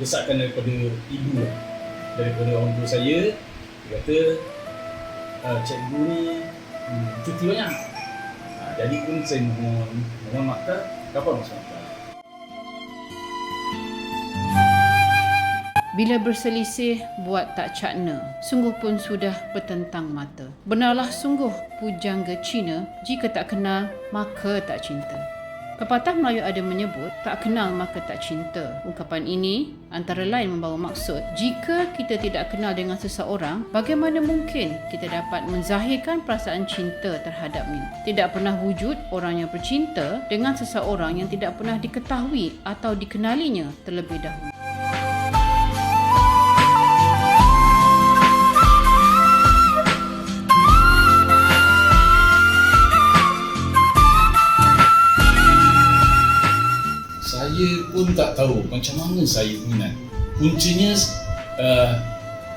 desakan daripada ibu lah, daripada orang tua saya dia kata uh, cikgu ni hmm, cuti banyak. Uh, jadi pun saya mohon mohon makta dapat masuk makta Bila berselisih buat tak cakna, sungguh pun sudah bertentang mata. Benarlah sungguh pujangga Cina, jika tak kenal maka tak cinta. Pepatah Melayu ada menyebut, tak kenal maka tak cinta. Ungkapan ini antara lain membawa maksud, jika kita tidak kenal dengan seseorang, bagaimana mungkin kita dapat menzahirkan perasaan cinta terhadapnya? Tidak pernah wujud orang yang bercinta dengan seseorang yang tidak pernah diketahui atau dikenalinya terlebih dahulu. Pun tak tahu macam mana saya minat. Puncanya uh,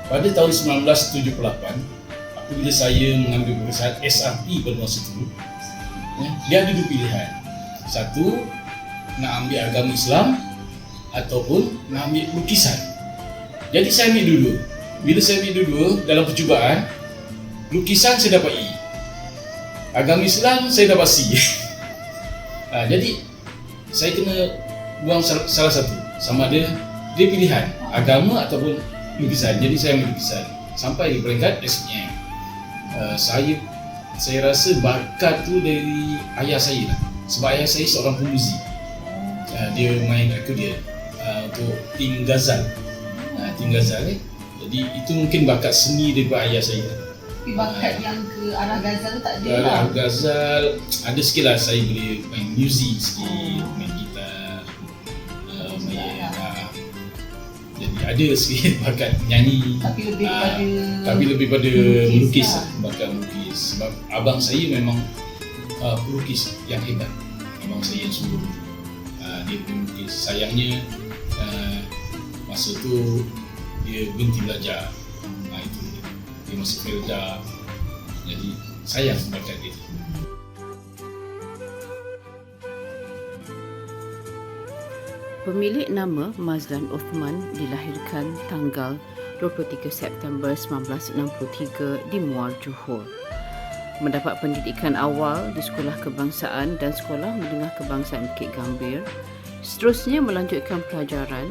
pada tahun 1978 apabila saya mengambil perusahaan SRP pada masa itu ya, dia ada dua pilihan. Satu nak ambil agama Islam ataupun nak ambil lukisan. Jadi saya ambil dulu. Bila saya ambil dulu dalam percubaan lukisan saya dapat E. Agama Islam saya dapat C. ha, jadi saya kena buang salah, satu. Sama ada dia pilihan agama ataupun lukisan. Jadi saya ambil lukisan. Sampai di peringkat SPM uh, saya saya rasa bakat tu dari ayah saya lah. Sebab ayah saya seorang pemuzik. Uh, dia main akordion uh, untuk tim Gazal uh, tim Gazal eh. Jadi itu mungkin bakat seni daripada ayah saya. Tapi bakat yang ke arah Gaza tu tak ada lah. Ghazal ada sikit lah saya boleh main muzik sikit, ada sikit bakat nyanyi. Tapi lebih Ah, pada Tapi lebih pada melukis melukis, lah. bakat melukis. Sebab abang saya memang uh, pelukis yang hebat. Abang saya yang sungguh. Uh, dia pelukis. Sayangnya uh, masa tu dia berhenti belajar. Uh, itu dia. Dia masuk Felda. Jadi sayang bakat dia. Pemilik nama Mazlan Uthman dilahirkan tanggal 23 September 1963 di Muar Johor. Mendapat pendidikan awal di Sekolah Kebangsaan dan Sekolah Menengah Kebangsaan Bukit Gambir. Seterusnya melanjutkan pelajaran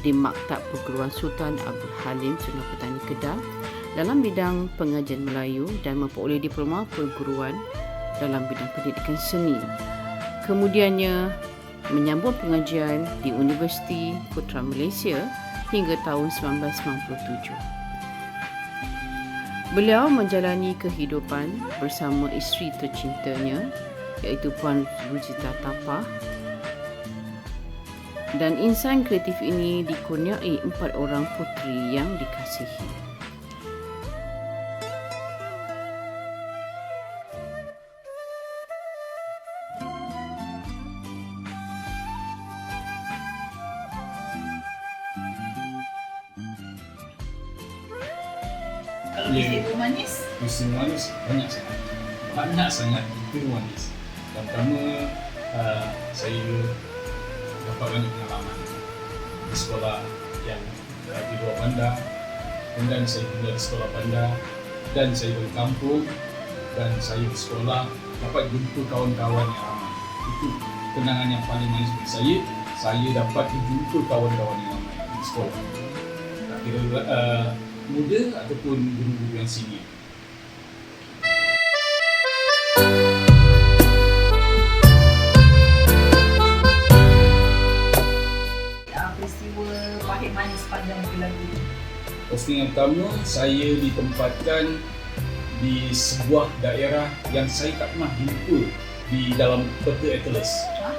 di Maktab Perguruan Sultan Abdul Halim Sungai Petani Kedah dalam bidang pengajian Melayu dan memperoleh diploma perguruan dalam bidang pendidikan seni. Kemudiannya menyambung pengajian di Universiti Putra Malaysia hingga tahun 1997. Beliau menjalani kehidupan bersama isteri tercintanya iaitu Puan Ruzita Tapah dan insan kreatif ini dikurniai empat orang puteri yang dikasihi. Manis banyak sangat. Banyak sangat itu manis. Yang pertama uh, saya dapat banyak pengalaman di sekolah yang uh, di luar bandar. Kemudian saya tinggal di sekolah bandar dan saya berkampung dan saya di sekolah dapat jumpa kawan-kawan yang ramai. Itu kenangan yang paling manis bagi saya. Saya dapat jumpa kawan-kawan yang ramai di sekolah. Tak kira uh, muda ataupun guru-guru yang senior Postingan pertama saya ditempatkan di sebuah daerah yang saya tak pernah jumpa di dalam peta atlas. Ha?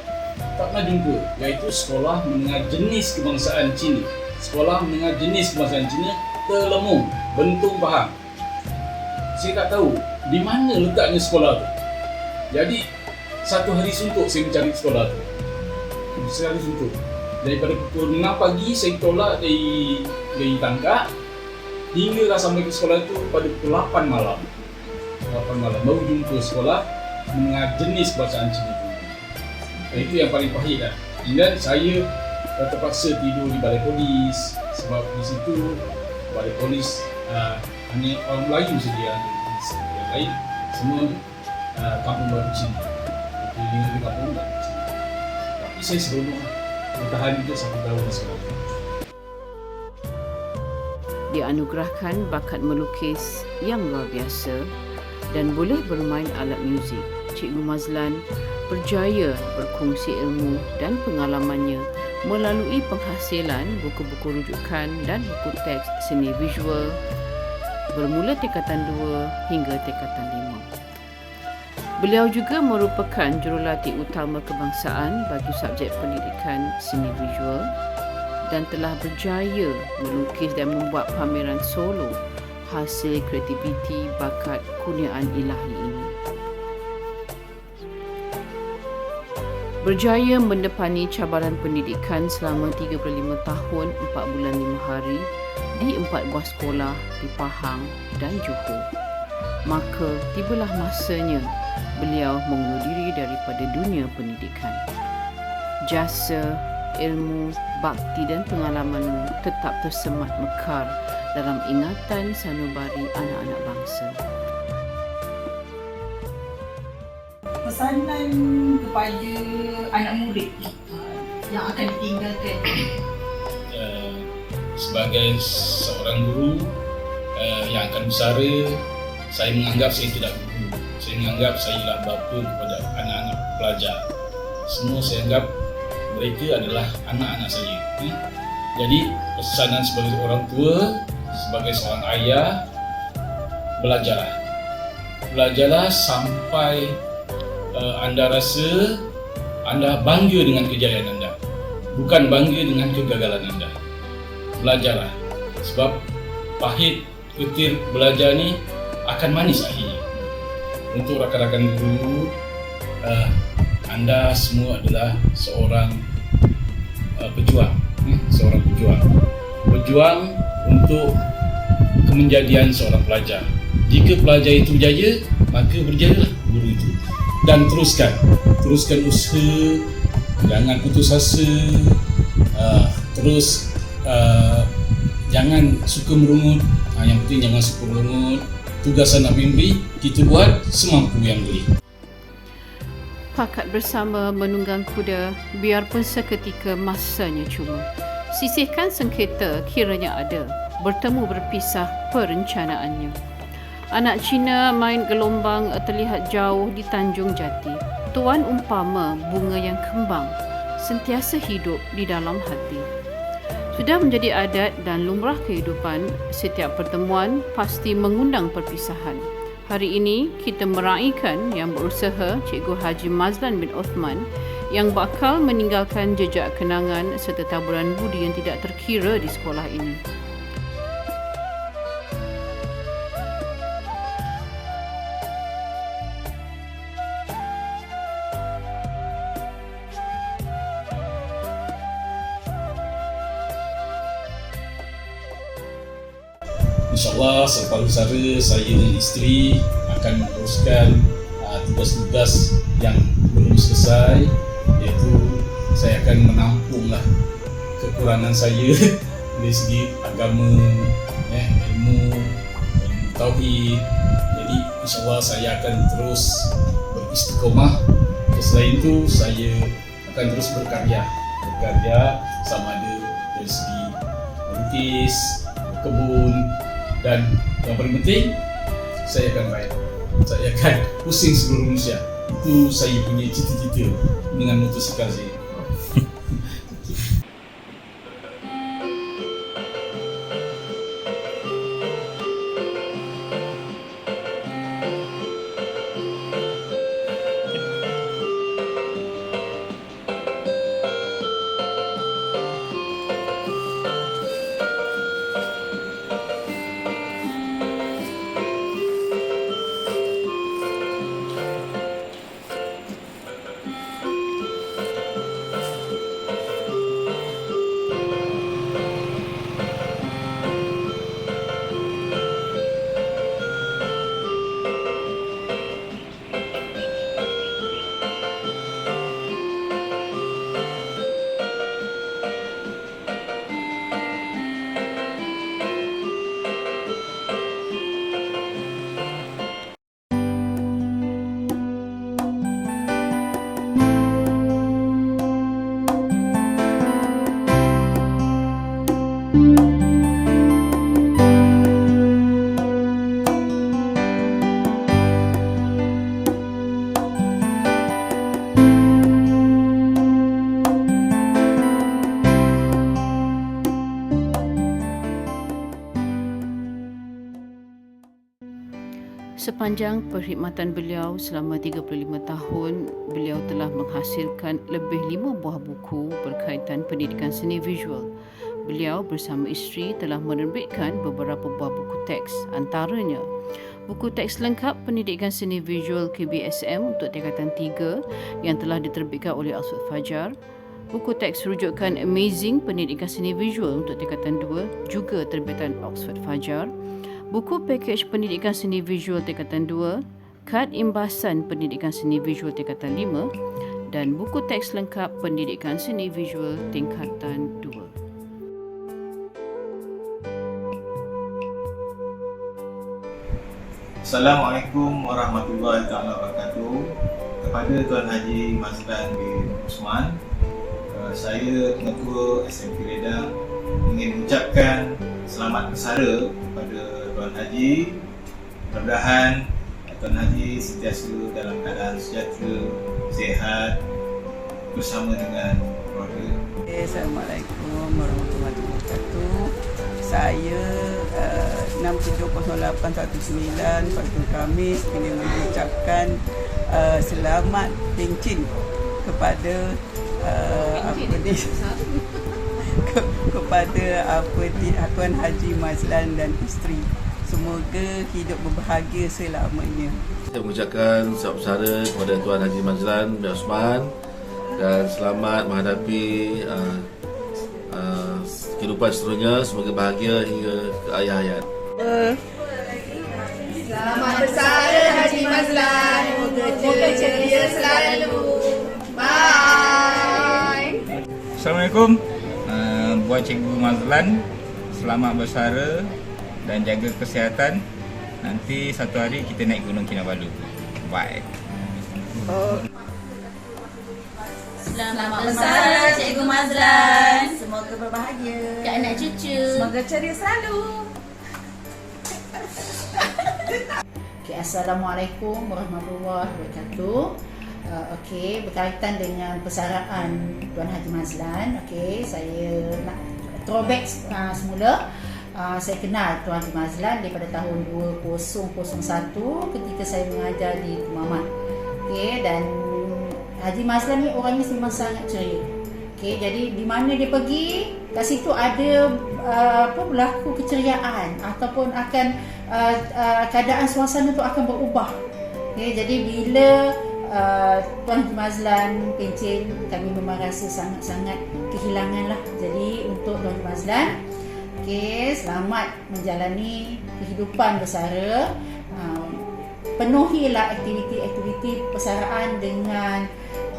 Tak pernah jumpa iaitu Sekolah Menengah Jenis Kebangsaan Cina. Sekolah Menengah Jenis Kebangsaan Cina Telemung, Bentong Pahang. Saya tak tahu di mana letaknya sekolah tu. Jadi satu hari suntuk saya mencari sekolah tu. Satu hari suntuk. Daripada pukul 6 pagi saya tolak dari dari tangkap hinggalah sampai ke sekolah itu pada pukul 8 malam. 8 malam. Baru jumpa sekolah mendengar jenis bacaan itu. Dan itu yang paling pahit lah. Hingga saya terpaksa tidur di balai polis. Sebab di situ balai polis uh, hanya orang Melayu saja yang lain semua uh, kampung baru Cina keliling di kampung baru tapi saya seronok lah. Bertahan juga satu tahun di sekolah dianugerahkan bakat melukis yang luar biasa dan boleh bermain alat muzik. Cikgu Mazlan berjaya berkongsi ilmu dan pengalamannya melalui penghasilan buku-buku rujukan dan buku teks seni visual bermula tingkatan 2 hingga tingkatan 5. Beliau juga merupakan jurulatih utama kebangsaan bagi subjek pendidikan seni visual dan telah berjaya melukis dan membuat pameran solo hasil kreativiti bakat kurniaan ilahi ini. Berjaya mendepani cabaran pendidikan selama 35 tahun 4 bulan 5 hari di empat buah sekolah di Pahang dan Johor. Maka tibalah masanya beliau mengundur diri daripada dunia pendidikan. Jasa, ilmu, bakti dan pengalamanmu tetap tersemat mekar dalam ingatan sanubari anak-anak bangsa. Pesanan kepada anak murid yang akan ditinggalkan. uh, sebagai seorang guru uh, yang akan bersara saya menganggap saya tidak guru saya menganggap saya adalah bapa kepada anak-anak pelajar semua saya anggap mereka adalah anak-anak saya. Hmm? jadi pesanan sebagai orang tua sebagai seorang ayah belajarlah. Belajarlah sampai uh, anda rasa anda bangga dengan kejayaan anda. Bukan bangga dengan kegagalan anda. Belajarlah. Sebab pahit petir belajar ni akan manis akhirnya. Untuk rakan-rakan guru uh, anda semua adalah seorang uh, pejuang. Hmm, seorang pejuang. Berjuang untuk kemenjadian seorang pelajar. Jika pelajar itu berjaya maka berjayalah guru itu. Dan teruskan. Teruskan usaha jangan putus asa uh, terus uh, jangan suka merungut. Uh, yang penting jangan suka merungut. Tugas anak bimbing kita buat semampu yang boleh Pakat bersama menunggang kuda biarpun seketika masanya cuma. Sisihkan sengketa kiranya ada. Bertemu berpisah perencanaannya. Anak Cina main gelombang terlihat jauh di Tanjung Jati. Tuan umpama bunga yang kembang sentiasa hidup di dalam hati. Sudah menjadi adat dan lumrah kehidupan, setiap pertemuan pasti mengundang perpisahan. Hari ini kita meraihkan yang berusaha Cikgu Haji Mazlan bin Osman yang bakal meninggalkan jejak kenangan serta taburan budi yang tidak terkira di sekolah ini. Selepas usaha saya dan isteri akan meneruskan uh, tugas-tugas yang belum selesai iaitu saya akan menampunglah kekurangan saya dari segi agama, eh, ilmu, ilmu tauhid. Jadi insyaAllah saya akan terus beristiqomah. Selain itu saya akan terus berkarya, berkarya sama ada dari segi melukis, berkebun, dan yang paling penting saya akan baik saya akan pusing seluruh Malaysia. Itu saya punya cita-cita dengan motosikal saya Sepanjang perkhidmatan beliau selama 35 tahun, beliau telah menghasilkan lebih lima buah buku berkaitan pendidikan seni visual. Beliau bersama isteri telah menerbitkan beberapa buah buku teks, antaranya buku teks lengkap pendidikan seni visual KBSM untuk tingkatan 3 yang telah diterbitkan oleh Oxford Fajar, buku teks rujukan Amazing pendidikan seni visual untuk tingkatan 2 juga terbitan Oxford Fajar, buku pakej pendidikan seni visual tingkatan 2, kad imbasan pendidikan seni visual tingkatan 5 dan buku teks lengkap pendidikan seni visual tingkatan 2. Assalamualaikum warahmatullahi taala wabarakatuh. Kepada Tuan Haji Mazlan bin Usman, uh, saya Pengetua SMP Redang ingin mengucapkan selamat bersara kepada Haji. Mudah-mudahan Tuan Haji sentiasa dalam keadaan sejahtera, sihat bersama dengan keluarga. Okay, Assalamualaikum warahmatullahi wabarakatuh. Saya uh, 6708119 pada Khamis ingin mengucapkan uh, selamat pencin kepada uh, apa ni ke- kepada apa ni Tuan Haji Mazlan dan isteri. Semoga hidup berbahagia selamanya. Saya mengucapkan selamat bersara kepada Tuan Haji Mazlan bin Osman dan selamat menghadapi uh, uh, kehidupan seterusnya. Semoga bahagia hingga ke akhir hayat. Selamat bersara Haji Mazlan. Moga ceria selalu. Bye. Assalamualaikum uh, Buat Cikgu Mazlan Selamat bersara Dan jaga kesihatan Nanti satu hari kita naik Gunung Kinabalu Bye Selamat bersara Cikgu Mazlan. Semoga berbahagia. Ke anak cucu. Semoga ceria selalu. Okay, Assalamualaikum warahmatullahi wabarakatuh. Uh, Okey, berkaitan dengan persaraan Tuan Haji Mazlan. Okey, saya nak throwback uh, semula. Uh, saya kenal Tuan Haji Mazlan daripada tahun 2001 ketika saya mengajar di Mamat. Okey, dan Haji Mazlan ni orangnya memang sangat ceria. Okey, jadi di mana dia pergi, kat situ ada uh, apa berlaku keceriaan ataupun akan uh, uh, keadaan suasana tu akan berubah. Okay, jadi bila uh, Tuan Haji Mazlan pencen, kami memang rasa sangat-sangat kehilangan lah. Jadi untuk Tuan Haji Mazlan, okay, selamat menjalani kehidupan bersara. Um, penuhilah aktiviti-aktiviti persaraan dengan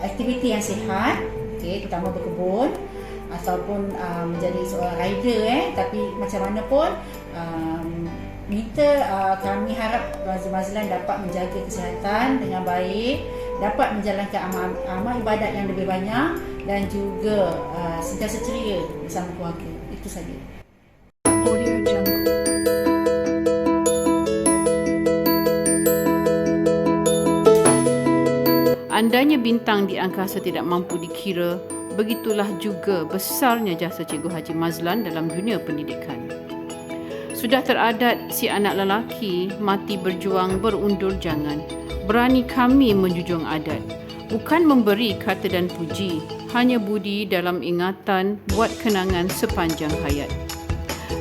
aktiviti yang sihat. Okay, terutama berkebun ataupun uh, menjadi seorang rider eh tapi macam mana pun um, kita uh, kami harap Mazlan dapat menjaga kesihatan dengan baik dapat menjalankan amal, amal ibadat yang lebih banyak dan juga uh, sentiasa ceria bersama keluarga itu saja. Andainya bintang di angkasa tidak mampu dikira, begitulah juga besarnya jasa Cikgu Haji Mazlan dalam dunia pendidikan. Sudah teradat si anak lelaki mati berjuang berundur jangan. Berani kami menjunjung adat. Bukan memberi kata dan puji, hanya budi dalam ingatan buat kenangan sepanjang hayat.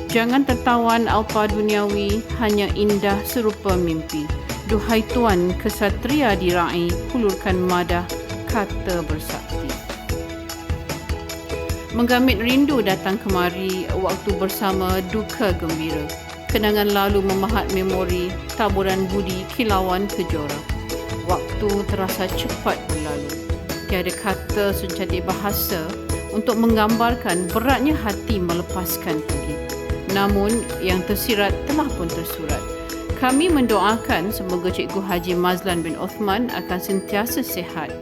Jangan tertawan alpa duniawi, hanya indah serupa mimpi. Duhai Tuan, kesatria diraih, hulurkan madah, kata bersakti. Menggamit rindu datang kemari, waktu bersama duka gembira. Kenangan lalu memahat memori, taburan budi, kilauan kejora. Waktu terasa cepat berlalu. Tiada kata secantik bahasa untuk menggambarkan beratnya hati melepaskan. Namun, yang tersirat telah pun tersurat. Kami mendoakan semoga Cikgu Haji Mazlan bin Osman akan sentiasa sihat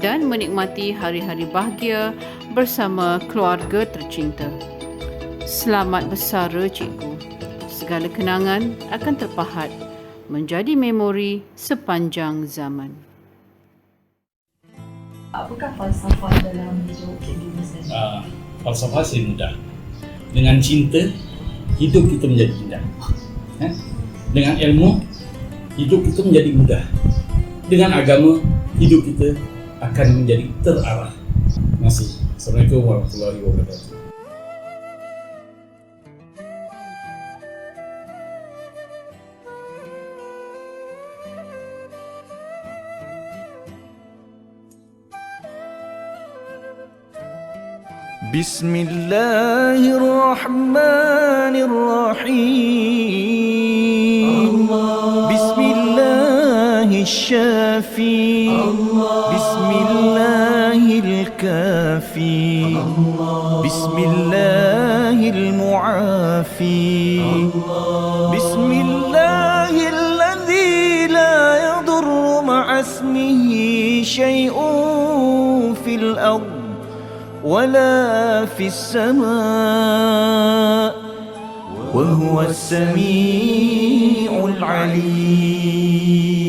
dan menikmati hari-hari bahagia bersama keluarga tercinta. Selamat bersara Cikgu. Segala kenangan akan terpahat menjadi memori sepanjang zaman. Apakah falsafah dalam hidup Cikgu Mazlan? uh, falsafah saya mudah. Dengan cinta, hidup kita menjadi indah. Eh? Dengan ilmu, hidup kita menjadi mudah. Dengan agama, hidup kita akan menjadi terarah. Kasih. Assalamualaikum warahmatullahi wabarakatuh. بسم الله الرحمن الرحيم. بسم الله الشافي. بسم الله الكافي. بسم الله المعافي. بسم الله الذي لا يضر مع اسمه شيء في الأرض. ولا في السماء وهو السميع العليم.